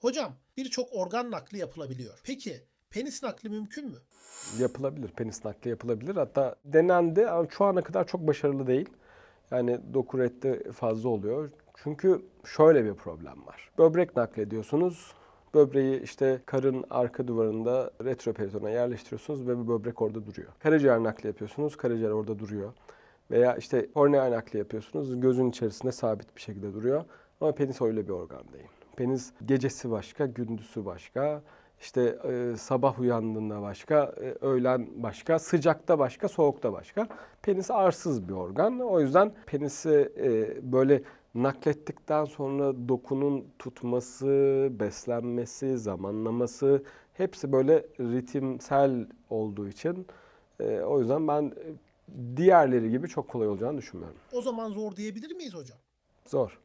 Hocam birçok organ nakli yapılabiliyor. Peki penis nakli mümkün mü? Yapılabilir. Penis nakli yapılabilir. Hatta denendi ama şu ana kadar çok başarılı değil. Yani doku reddi fazla oluyor. Çünkü şöyle bir problem var. Böbrek naklediyorsunuz. Böbreği işte karın arka duvarında retroperitona yerleştiriyorsunuz ve bu böbrek orada duruyor. Karaciğer nakli yapıyorsunuz. Karaciğer orada duruyor. Veya işte kornea nakli yapıyorsunuz. Gözün içerisinde sabit bir şekilde duruyor. Ama penis öyle bir organ değil. Penis gecesi başka, gündüzü başka. İşte e, sabah uyandığında başka, e, öğlen başka, sıcakta başka, soğukta başka. Penis arsız bir organ. O yüzden penisi e, böyle naklettikten sonra dokunun tutması, beslenmesi, zamanlaması hepsi böyle ritimsel olduğu için e, o yüzden ben diğerleri gibi çok kolay olacağını düşünmüyorum. O zaman zor diyebilir miyiz hocam? Zor.